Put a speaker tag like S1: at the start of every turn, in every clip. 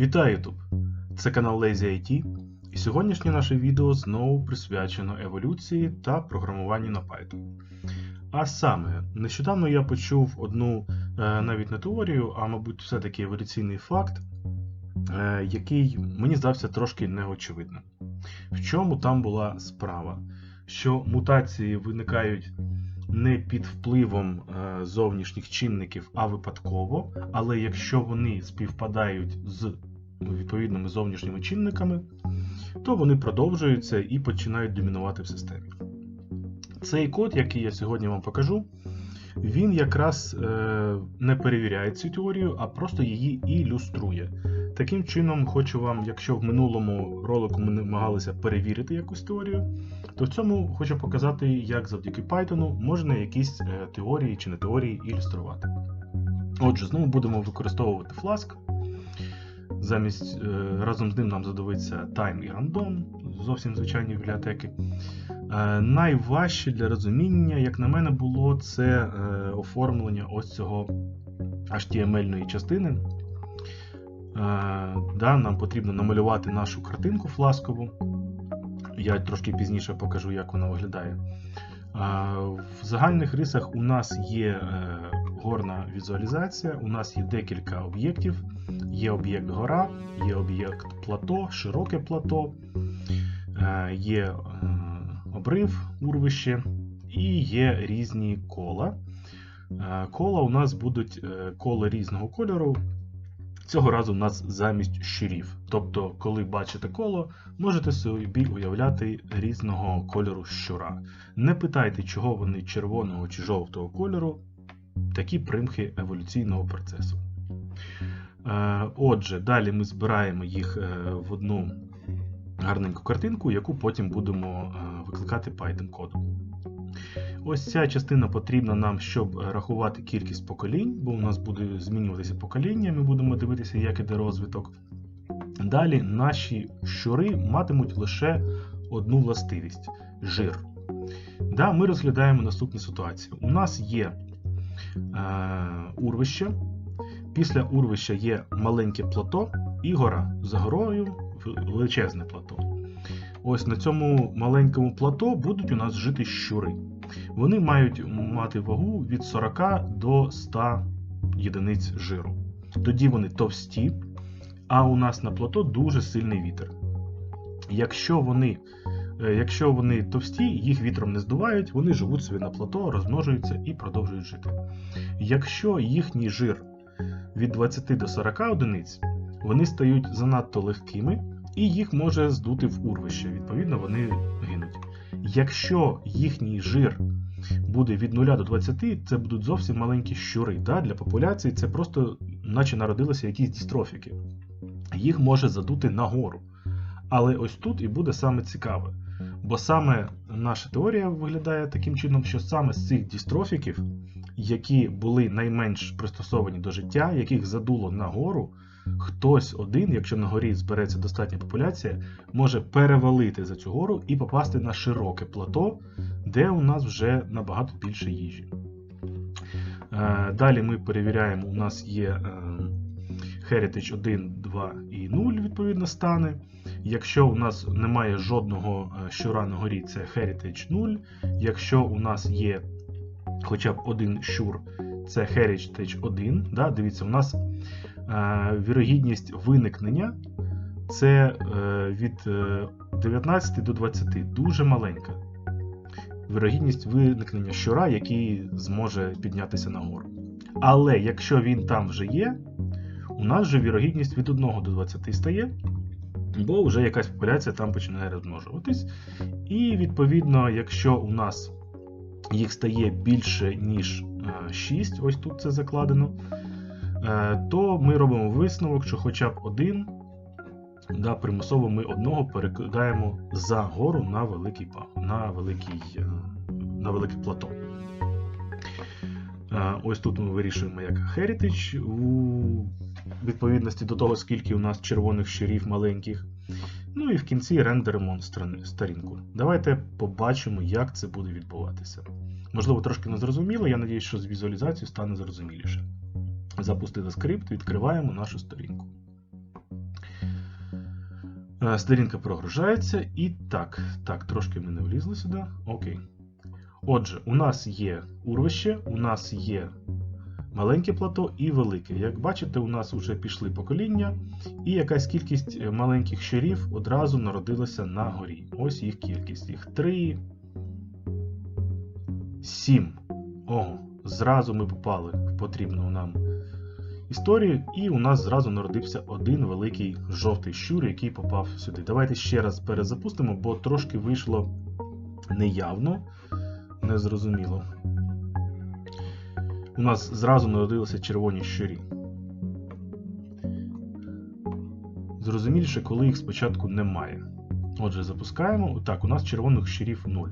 S1: Вітаю YouTube! Це канал Lazy IT, і сьогоднішнє наше відео знову присвячено еволюції та програмуванню на Python. А саме, нещодавно я почув одну е, навіть не теорію, а мабуть, все-таки еволюційний факт, е, який мені здався трошки неочевидним. В чому там була справа? Що мутації виникають не під впливом е, зовнішніх чинників, а випадково, але якщо вони співпадають з відповідними зовнішніми чинниками, то вони продовжуються і починають домінувати в системі. Цей код, який я сьогодні вам покажу, він якраз е, не перевіряє цю теорію, а просто її ілюструє. Таким чином, хочу вам, якщо в минулому ролику ми намагалися перевірити якусь теорію, то в цьому хочу показати, як завдяки Python можна якісь е, теорії чи не теорії ілюструвати. Отже, знову будемо використовувати Flask. Замість е, разом з ним нам задовиться Time і Random, зовсім звичайні бібліотеки. Е, найважче для розуміння, як на мене, було це оформлення ось цього HTML-ної частини. Да, Нам потрібно намалювати нашу картинку фласкову. Я трошки пізніше покажу, як вона виглядає. В загальних рисах у нас є горна візуалізація, у нас є декілька об'єктів. Є об'єкт гора, є об'єкт плато, широке плато, є обрив, урвище і є різні кола. Кола у нас будуть кола різного кольору. Цього разу у нас замість щурів. Тобто, коли бачите коло, можете собі уявляти різного кольору щура. Не питайте, чого вони червоного чи жовтого кольору, такі примхи еволюційного процесу. Отже, далі ми збираємо їх в одну гарненьку картинку, яку потім будемо викликати Python кодом. Ось ця частина потрібна нам, щоб рахувати кількість поколінь, бо у нас буде змінюватися покоління, ми будемо дивитися, як іде розвиток. Далі наші щури матимуть лише одну властивість жир. Да, Ми розглядаємо наступну ситуацію. У нас є е, урвище, після урвища є маленьке плато і гора. За горою величезне плато. Ось на цьому маленькому плато будуть у нас жити щури. Вони мають мати вагу від 40 до 100 єдиниць жиру. Тоді вони товсті, а у нас на плато дуже сильний вітер. Якщо вони е, якщо вони товсті, їх вітром не здувають, вони живуть собі на плато, розмножуються і продовжують жити. Якщо їхній жир від 20 до 40 одиниць, вони стають занадто легкими і їх може здути в урвище. Відповідно, вони гинуть. Якщо їхній жир буде від 0 до 20, це будуть зовсім маленькі щури. Да? Для популяції це просто, наче народилися якісь дістрофіки. Їх може задути нагору. Але ось тут і буде саме цікаве. Бо саме наша теорія виглядає таким чином, що саме з цих дістрофіків, які були найменш пристосовані до життя, яких задуло нагору, хтось один, якщо на горі збереться достатня популяція, може перевалити за цю гору і попасти на широке плато, де у нас вже набагато більше їжі. Е, далі ми перевіряємо, у нас є е, Heritage 1, 2 і 0, відповідно, стани. Якщо у нас немає жодного е, щура на горі, це Heritage 0. Якщо у нас є хоча б один щур, це Heritage 1. Да? Дивіться, у нас е, вірогідність виникнення це е, від 19 до 20, дуже маленька. Вірогідність виникнення щура, який зможе піднятися нагору. Але якщо він там вже є, у нас же вірогідність від 1 до 20 стає, бо вже якась популяція там починає розмножуватись. І відповідно, якщо у нас їх стає більше, ніж 6, ось тут це закладено, е, то ми робимо висновок, що хоча б один, да, примусово ми одного перекидаємо за гору на великий на великий, е, на велике плато. Е, ось тут ми вирішуємо як heritage у відповідності до того, скільки у нас червоних щурів маленьких. Ну і в кінці рендеримо сторінку. Давайте побачимо, як це буде відбуватися. Можливо, трошки не зрозуміло, я сподіваюся, що з візуалізацією стане зрозуміліше. Запустили скрипт, відкриваємо нашу сторінку. Е, Сторінка прогружається. І так, так, трошки ми не влізли сюди. Окей. Отже, у нас є урвище, у нас є маленьке плато і велике. Як бачите, у нас вже пішли покоління, і якась кількість е, маленьких щурів одразу народилася на горі. Ось їх кількість. Їх 3, 7. Ого, зразу ми попали в потрібну нам історію, і у нас зразу народився один великий жовтий щур, який попав сюди. Давайте ще раз перезапустимо, бо трошки вийшло неявно, незрозуміло. У нас зразу народилися червоні щурі. Зрозуміліше, коли їх спочатку немає. Отже, запускаємо. Так, у нас червоних щурів 0.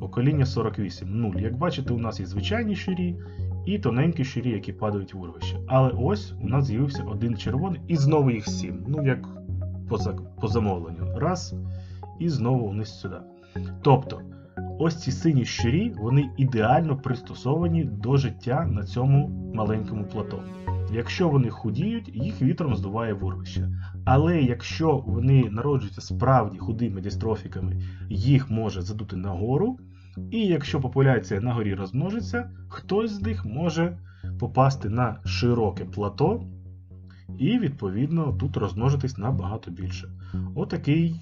S1: Покоління 48 0. Як бачите, у нас є звичайні щурі і тоненькі щурі, які падають в урвище. Але ось у нас з'явився один червоний, і знову їх 7. Ну, як по замовленню. Раз. І знову вниз сюди. Тобто, ось ці сині щурі, вони ідеально пристосовані до життя на цьому маленькому плато. Якщо вони худіють, їх вітром здуває в урвище. Але якщо вони народжуються справді худими дистрофіками, їх може задути нагору. І якщо популяція на горі розмножиться, хтось з них може попасти на широке плато і, відповідно, тут розмножитись набагато більше. Отакий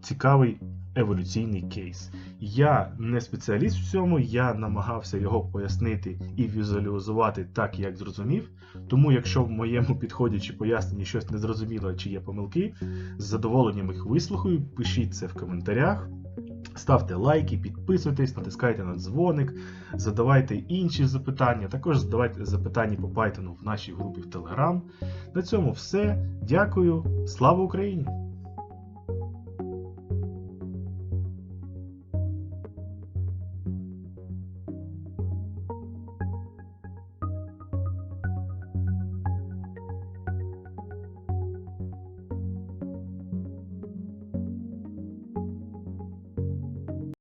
S1: цікавий еволюційний кейс. Я не спеціаліст в цьому, я намагався його пояснити і візуалізувати так, як зрозумів. Тому, якщо в моєму підході чи поясненні щось незрозуміло чи є помилки, з задоволенням їх вислухаю, пишіть це в коментарях. Ставте лайки, підписуйтесь, натискайте на дзвоник, задавайте інші запитання. Також задавайте запитання по Python в нашій групі в Telegram. На цьому все. Дякую. Слава Україні!